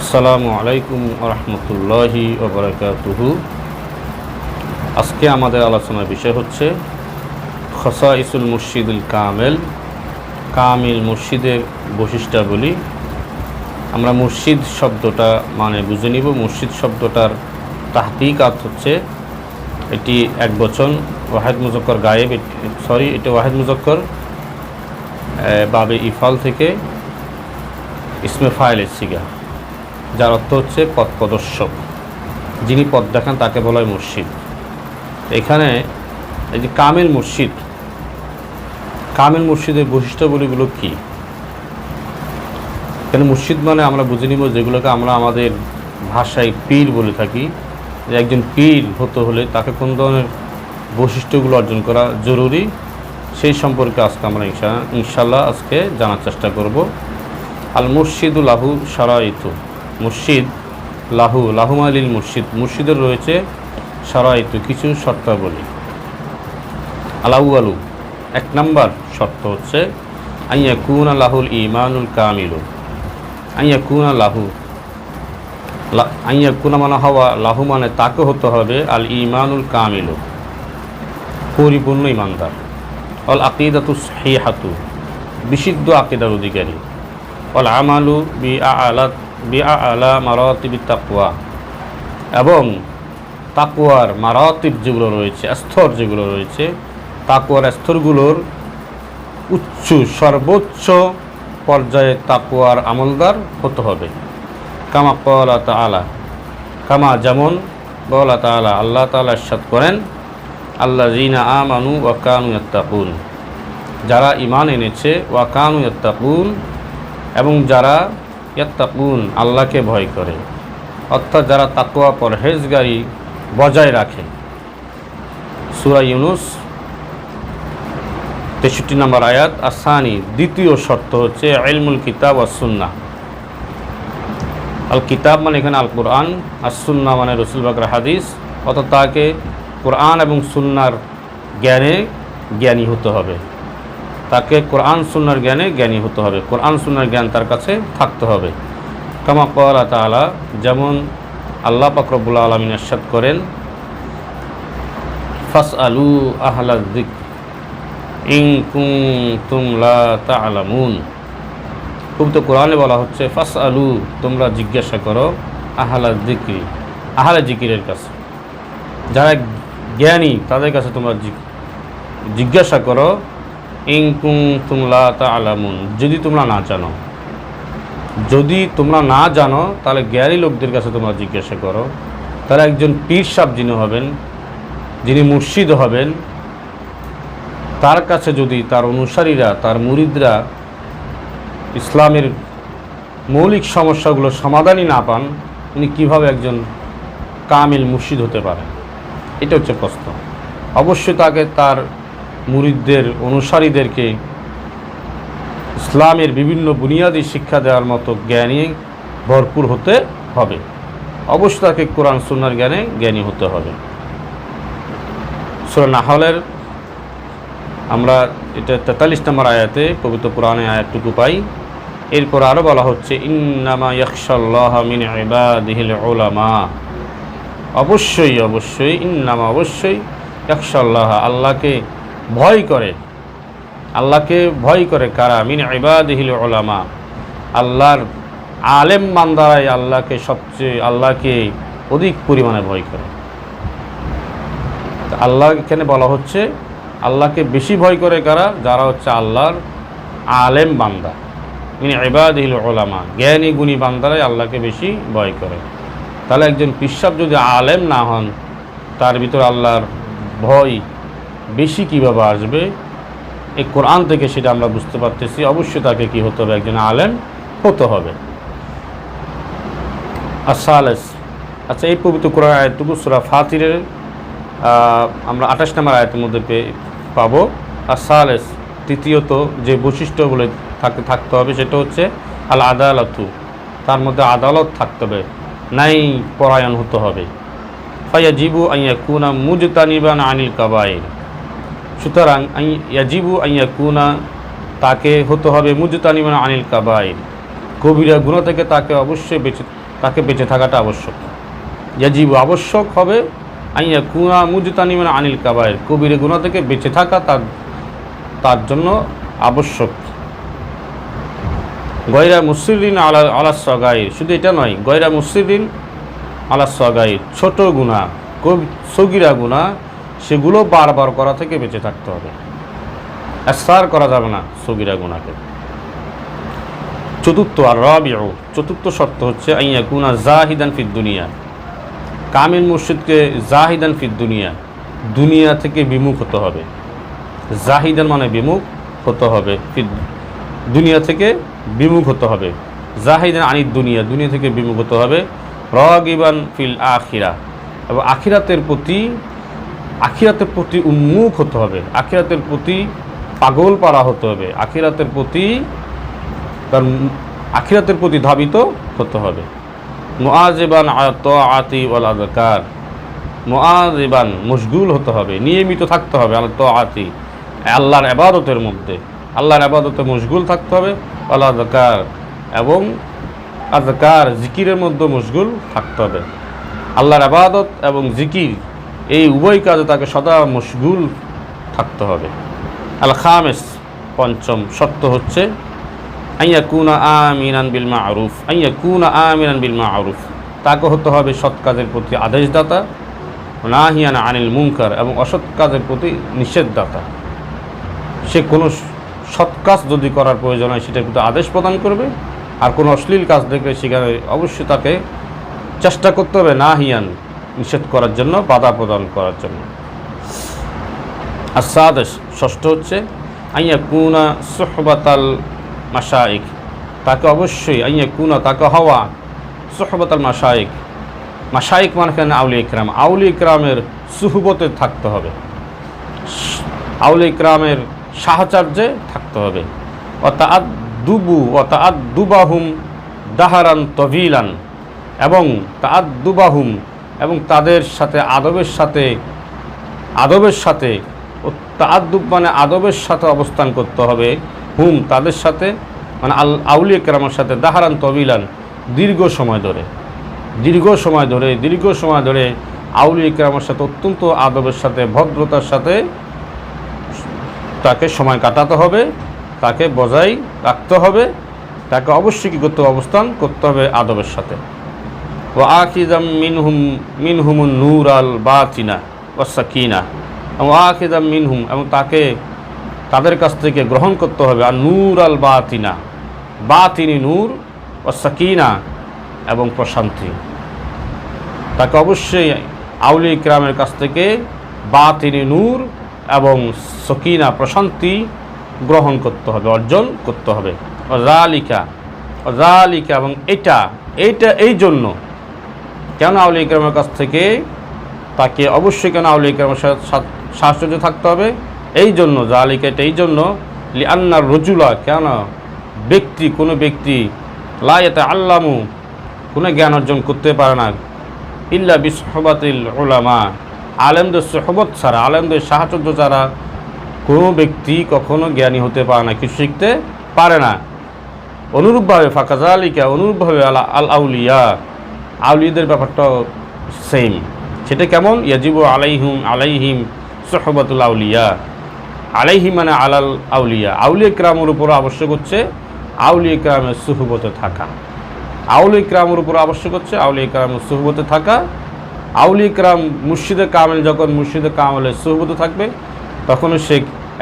আসসালামু আলাইকুম রহমতুল্লাহি ওবরাকাতুহু আজকে আমাদের আলোচনার বিষয় হচ্ছে খসা ইসুল মুর্শিদুল কামেল, কামিল মুর্শিদের বৈশিষ্ট্যাবলী। আমরা মুর্শিদ শব্দটা মানে বুঝে নিব। মুর্শিদ শব্দটার তাহকিকাত হচ্ছে এটি এক বচন, ওয়াহেদ মুজক্কর গায়েব সরি, এটা ওয়াহেদ মুজক্কর বাবে ইফাল থেকে ইসমে ফাইলের সিগা। যার অর্থ হচ্ছে পথ প্রদর্শক যিনি পথ দেখান তাকে বলা হয় মুর্শিদ। এখানে এই যে কামেল মুর্শিদ, কামেল মুর্শিদের বৈশিষ্ট্যগুলিগুলো কী? কেন মুর্শিদ মানে আমরা বুঝে নিব যেগুলোকে আমরা আমাদের ভাষায় পীর বলে থাকি। যে একজন পীর হতে হলে তাকে কোন ধরনের বৈশিষ্ট্যগুলো অর্জন করা জরুরি সেই সম্পর্কে আজকে আমরা ইনশা ইনশাল্লাহ আজকে জানার চেষ্টা করব। আল মুর্শিদুল লাহু সারাইতু মুর্শিদ, লাহু লাহু আলিল মুর্শিদ, মুর্শিদের রয়েছে সারাইতু কিছু শর্তাবলী। আলাউ আলু এক নাম্বার শর্ত হচ্ছে আইয়া কুন আলাহুল ইমানুল কামিলু। আইয়া কুন লাহু, লা- আইয়া কুনা মানে হওয়া, লাহু মানে তাকে হতে হবে আল ইমানুল কামিলু, পরিপূর্ণ ইমানদার। অল আকিদাতু হাতু বিশুদ্ধ আকিদার অধিকারী। অল আমালু বি আলা আলা মারাতিবি তাকুয়া এবং তাকুয়ার মারাতিব যেগুলো রয়েছে স্তর যেগুলো রয়েছে তাকুয়ার স্তরগুলোর উচ্চ, সর্বোচ্চ পর্যায়ে তাকুয়ার আমলদার হতে হবে। কামা কলা তালা কামা যেমন বলা তালা আল্লাহ তালা ইরশাদ করেন আল্লাহ জিনা আমানু ওয়াকানু ইয়াত্তাকুন। যারা ইমান এনেছে ওয়াকানু ইয়াত্তাকুন, এবং যারা ইয়াত্তাকুন, আল্লাহকে ভয় করে। অর্থাৎ যারা তাকুয়া পরহেজগারি বজায় রাখে। সুরা ইউনুস, তেষট্টি নম্বর আয়াত, আসানি, দ্বিতীয় শর্ত হচ্ছে এলমুল কিতাব সুন্না। আল কিতাব মানে এখানে আল কোরআন আর সুন্না মানে রসুল বাকর হাদিস, অর্থাৎ তাকে কোরআন এবং সুন্নার জ্ঞানে জ্ঞানী হতে হবে। তাকে কোরআন সুন্নার জ্ঞানে জ্ঞানী হতে হবে। কোরআন সুন্নার জ্ঞান তার কাছে থাকতে হবে। কামা কলা তালা যেমন আল্লাহ পাকরবুল আলমিন এরশাদ করেন ফাস আলু আহলা দিক ইং কুম লা তালামুন খুব তো কোরআনে বলা হচ্ছে ফাস আলু তোমরা জিজ্ঞাসা করো আহালা জিকির আহালা জিকিরের কাছে। যারা জ্ঞানী, তাদের কাছে তোমরা জিজ্ঞাসা করো ইং কুম তুমলা তা আলামুন যদি তোমরা না জানো। যদি তোমরা না জানো, তাহলে জ্ঞানী লোকদের কাছে তোমরা জিজ্ঞাসা করো। তারা একজন পীর সাপ যিনি হবেন, যিনি মুর্শিদ হবেন। তার কাছে যদি তার অনুসারীরা, তার মুরিদরা ইসলামের মৌলিক সমস্যাগুলো সমাধানই না পান, উনি কীভাবে একজন কামিল মুর্শিদ হতে পারেন? এটা হচ্ছে প্রশ্ন। অবশ্যই তাকে তার মুরিদদের, অনুসারীদেরকে ইসলামের বিভিন্ন বুনিয়াদী শিক্ষা দেওয়ার মতো জ্ঞানী ভরপুর হতে হবে। তাকে কোরআন, সুন্নার জ্ঞানে জ্ঞানী হতে হবে। সুরা নাহলের আমরা এটা তেতাল্লিশ নম্বর আয়াতে, পবিত্র কোরআনে আয়াতটুকু পাই। এরপর আরও বলা হচ্ছে, ইন্নামা অবশ্যই অবশ্যই, ইন্নামা অবশ্যই ইয়াকশাল্লাহ আল্লাহকে ভয় করে। আল্লাহকে ভয় করে কারা? মিন ইবাদিহিল উলামা। আল্লাহর আলেম মান্দারাই আল্লাহকে সবচেয়ে, আল্লাহকে অধিক পরিমাণে ভয় করে। আল্লাহ এখানে বলা হচ্ছে, আল্লাহকে বেশি ভয় করে কারা? যারা হচ্ছে আল্লাহর আলেম বান্দা। মানে এবাদিল ওলামা জ্ঞানী, গুণী বান্দারাই আল্লাহকে বেশি ভয় করে। তাহলে একজন পিসাব যদি আলেম না হন, তার ভিতরে আল্লাহর ভয় বেশি কীভাবে আসবে? এই কোরআন থেকে সেটা আমরা বুঝতে পারতেছি। অবশ্যই তাকে কি হতে হবে? একজন আলেম হতে হবে। আসালেস আচ্ছা এই পবিত্র কোরআন আয়াতটুকু সুরা ফাতিরের আমরা আঠাশ নম্বর আয়তের মধ্যে পেয়ে পাবো। আর সালেস তৃতীয়ত যে বৈশিষ্ট্যগুলো থাকতে থাকতে হবে সেটা হচ্ছে আল আদালতু তার মধ্যে আদালত থাকতে হবে, নাই পরায়ণ হতে হবে। ফাইয়া জিবু আইয়া কুনা মুজতানিবান আনিল কাবাইর সুতরাং ইয়াজিবু আইয়া কুনা তাকে হতে হবে মুজতানিবান আনিল কাবাইর। কবিরা গুণা থেকে তাকে অবশ্যই বেঁচে, তাকে বেঁচে থাকাটা আবশ্যক। ইয়াজিব আবশ্যক হবে আইয়া কুয়া মুজতানিমান আনিল কাবায়ের কবিরে গুণা থেকে বেঁচে থাকা তার তার জন্য আবশ্যক। গয়রা মুসিরিন আলা আলা সগাই শুধু এটা নয়, গয়রা মুসিরিন আলা সগাই ছোট গুণা, কবি, সগিরা গুণা সেগুলো বারবার করা থেকে বেঁচে থাকতে হবে। এসার করা যাবে না সগিরা গুণাকে চতুর্থ আর রবিউ, চতুর্থ শর্ত হচ্ছে আইয়া গুনা জাহিদান ফিদ দুনিয়া। কামিল মুর্শিদকে জাহিদান ফিদ দুনিয়া। দুনিয়া থেকে বিমুখ হতে হবে। জাহিদান মানে বিমুখ হতে হবে। দুনিয়া থেকে বিমুখ হতে হবে। জাহিদান আনির দুনিয়া দুনিয়া থেকে বিমুখ হতে হবে। রগিবান ফিল আখিরা। এবং আখিরাতের প্রতি আখিরাতের প্রতি উন্মুখ হতে হবে। আখিরাতের প্রতি পাগল পাড়া হতে হবে। আখিরাতের প্রতি তার আখিরাতের প্রতি ধাবিত হতে হবে। মোয়াজেবান আত আতি ওয়াল আদকার মোয়াজেবান মশগুল হতে হবে। নিয়মিত থাকতে হবে আল তো আতি আল্লাহর আবাদতের মধ্যে। আল্লাহর আবাদতে মশগুল থাকতে হবে, ওয়াল আদকার এবং আদকার জিকিরের মধ্যে মশগুল থাকতে হবে। আল্লাহর আবাদত এবং জিকির এই উভয় কাজে তাকে সদা মশগুল থাকতে হবে। আল খামেস পঞ্চম শর্ত হচ্ছে আইয়া কুনা আমিনান বিল মা আরুফ আইয়া কুনা আমিনান বিল মা আরুফ তাকে হতে হবে সৎ কাজের প্রতি আদেশদাতা, নাহিয়ান আনিল মুনকার এবং অসৎ কাজের প্রতি নিষেধদাতা। সে কোনো সৎ কাজ যদি করার প্রয়োজন হয়, সেটার প্রতি আদেশ প্রদান করবে। আর কোনো অশ্লীল কাজ দেখলে সেখানে অবশ্যই তাকে চেষ্টা করতে হবে, নাহিয়ান নিষেধ করার জন্য, বাধা প্রদান করার জন্য। আর সাদেশ ষষ্ঠ হচ্ছে আইয়া কুনা সোহবাতাল মাসাইক তাকে অবশ্যই আইয়া কুনা তাকে হওয়া সোহবতাল মাসাইক মাসাইক মানে কেন আউলি ইকরাম। আউলি ইকরামের সুহবতে থাকতে হবে। আউলি ইকরামের সাহচার্যে থাকতে হবে। অর্থাৎ দুবু অর্থাৎ দুবাহুম দাহারান তভিলান এবং তাদ দুবাহুম এবং তাদের সাথে আদবের সাথে আদবের সাথে তাদ্দুব মানে আদবের সাথে অবস্থান করতে হবে। হুম, তাদের সাথে মানে আল আউলি কেরামের সাথে দাহারান তবিলান দীর্ঘ সময় ধরে। দীর্ঘ সময় ধরে, দীর্ঘ সময় ধরে আউলি কেরামের সাথে অত্যন্ত আদবের সাথে, ভদ্রতার সাথে তাকে সময় কাটাতে হবে, তাকে বজায় রাখতে হবে, তাকে অবশ্যই কী করতে অবস্থান করতে হবে আদবের সাথে। ও আখিদাম মিনহুম, মিনহুমুন নূর আল বাতিনা ও সাকিনা। এবং আখিদাম মিনহুম, এবং তাকে, তাদের কাছ থেকে গ্রহণ করতে হবে, আর নূর আল বাতিনা। বাতিনি নূর ও সাকিনা এবং প্রশান্তি। তাকে অবশ্যই আউলি ইকরামের কাছ থেকে বাতিনি নূর এবং সকিনা, প্রশান্তি গ্রহণ করতে হবে, অর্জন করতে হবে। রালিকা রালিকা এবং এটা এইটা এই জন্য কেন আউলি ইকরামের কাছ থেকে তাকে অবশ্যই কেন আউলি ইকরামের সাহচর্য থাকতে হবে? এই জন্য জালিকা এটা এই জন্য লি আন্নার রজুলা, কেন ব্যক্তি, কোনো ব্যক্তি লাইতে আল্লামু কোনো জ্ঞান অর্জন করতে পারে না, ইল্লা বিসহবাতিল ওলামা আলেমদের সহবত ছাড়া, আলেমদের সাহচর্য ছাড়া কোনো ব্যক্তি কখনো জ্ঞানী হতে পারে না, কিছু শিখতে পারে না। অনুরূপভাবে ফাঁকা আলিকা অনুরূপভাবে আল আউলিয়া আউলিয়াদের ব্যাপারটাও সেম সেটা কেমন? ইয়াজিব আলাইহিম আলাইহিম সহবতুল আউলিয়া। আলাইহিম মানে আলাল আউলিয়া। আউলিয়া ক্রামের উপর আবশ্যক হচ্ছে আউলিয়া ক্রামের সুহবতে থাকা। আউলিয়া ক্রামের উপর আবশ্যক হচ্ছে আউলিয়া ক্রামের সুহবতে থাকা। আউলিয়া ক্রাম মুর্শিদে কামেল, যখন মুর্শিদে কামেলের সুহবতে থাকবে তখন সে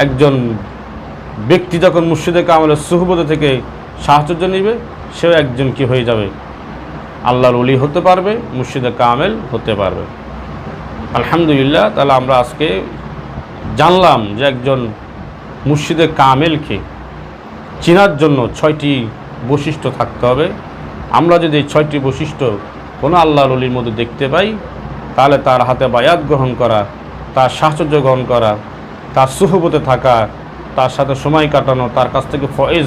একজন ব্যক্তি যখন মুর্শিদে কামেলের সুহবতে থেকে সাহায্য নিবে, সেও একজন কি হয়ে যাবে? আল্লাহর অলি হতে পারবে, মুর্শিদে কামেল হতে পারবে। আলহামদুলিল্লাহ, তাহলে আমরা আজকে জানলাম যে একজন মুর্শিদে কামেলকে চেনার জন্য ছয়টি বৈশিষ্ট্য থাকতে হবে। আমরা যদি এই ছয়টি বৈশিষ্ট্য কোনো আল্লাহর অলির মধ্যে দেখতে পাই, তাহলে তার হাতে বায়াত গ্রহণ করা, তার সাহচর্য গ্রহণ করা, তার সুহবতে থাকা, তার সাথে সময় কাটানো, তার কাছ থেকে ফয়েজ,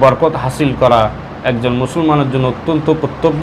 বরকত হাসিল করা একজন মুসলমানের জন্য অত্যন্ত কর্তব্য।